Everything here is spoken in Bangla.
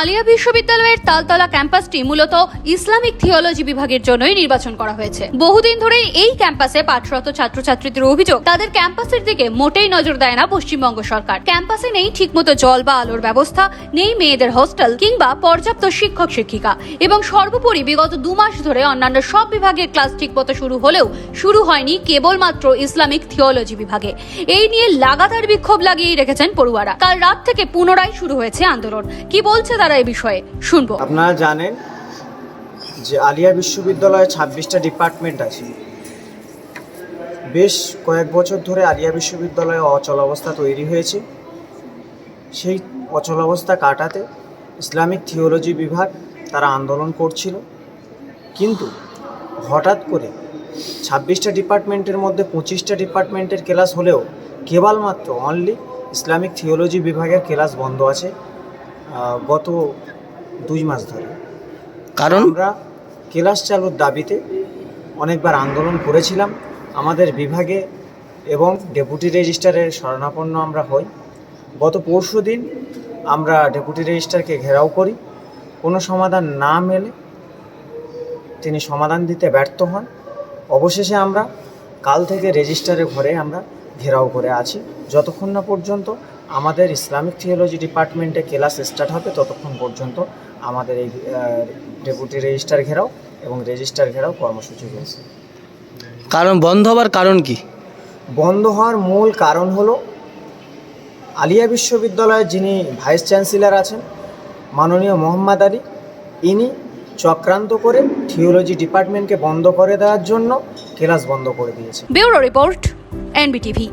আলিয়া বিশ্ববিদ্যালয়ের তালতলা ক্যাম্পাসটি মূলত ইসলামিক থিওলজি বিভাগের জন্যই নির্বাচন করা হয়েছে। বহুদিন ধরেই এই ক্যাম্পাসে পাঠরত ছাত্রছাত্রীদের অভিযোগ, তাদের ক্যাম্পাসের দিকে মোটেই নজর দেয় না পশ্চিমবঙ্গ সরকার। ক্যাম্পাসে নেই ঠিকমতো জল বা আলোর ব্যবস্থা, নেই মেয়েদের হস্টেল কিংবা পর্যাপ্ত শিক্ষক, শিক্ষিকা এবং সর্বোপরি বিগত দু মাস ধরে অন্যান্য সব বিভাগের ক্লাস ঠিকমতো শুরু হলেও শুরু হয়নি কেবলমাত্র ইসলামিক থিওলজি বিভাগে। এই নিয়ে লাগাতার বিক্ষোভ লাগিয়ে রেখেছেন পড়ুয়ারা। কাল রাত থেকে পুনরায় শুরু হয়েছে আন্দোলন। কি বলছে তারা এই বিষয়ে শুনব। আপনারা জানেন যে আলিয়া বিশ্ববিদ্যালয়ে ছাব্বিশটা ডিপার্টমেন্ট আছে। বেশ কয়েক বছর ধরে আলিয়া বিশ্ববিদ্যালয়ে অচল অবস্থা তৈরি হয়েছে। সেই অচল অবস্থা কাটাতে ইসলামিক থিওলজি বিভাগ তারা আন্দোলন করছিল। কিন্তু হঠাৎ করে ছাব্বিশটা ডিপার্টমেন্টের মধ্যে পঁচিশটা ডিপার্টমেন্টের ক্লাস হলেও কেবলমাত্র অনলি ইসলামিক থিওলজি বিভাগের ক্লাস বন্ধ আছে। গত দুই মাস ধরে। কারণ? আমরা ক্লাস চালুর দাবিতে অনেকবার আন্দোলন করেছিলাম। আমাদের বিভাগে এবং ডেপুটি রেজিস্ট্রারের শরণাপন্ন আমরা হই। গত পরশু দিন আমরা ডেপুটি রেজিস্ট্রারকে ঘেরাও করি। কোনো সমাধান না মেলে তিনি সমাধান দিতে ব্যর্থ হন। অবশেষে আমরা কাল থেকে রেজিস্ট্রারের ঘরে আমরা ঘেরাও করে আছি। যতক্ষণ না পর্যন্ত আমাদের ইসলামিক থিওলজি ডিপার্টমেন্টে ক্লাস স্টার্ট হবে ততক্ষণ পর্যন্ত আমাদের এই ডেপুটি রেজিস্ট্রার ঘেরাও এবং রেজিস্টার ঘেরাও কর্মসূচি রয়েছে। কারণ বন্ধ হবার কারণ কি? বন্ধ হওয়ার মূল কারণ হলো আলিয়া বিশ্ববিদ্যালয়ের যিনি ভাইস চ্যান্সেলর আছেন মাননীয় মোহাম্মদ আলী ইনি চক্রান্ত করে থিওলজি ডিপার্টমেন্টকে বন্ধ করে দেওয়ার জন্য ক্লাস বন্ধ করে দিয়েছে ব্যুরো রিপোর্ট এনবিটিভি।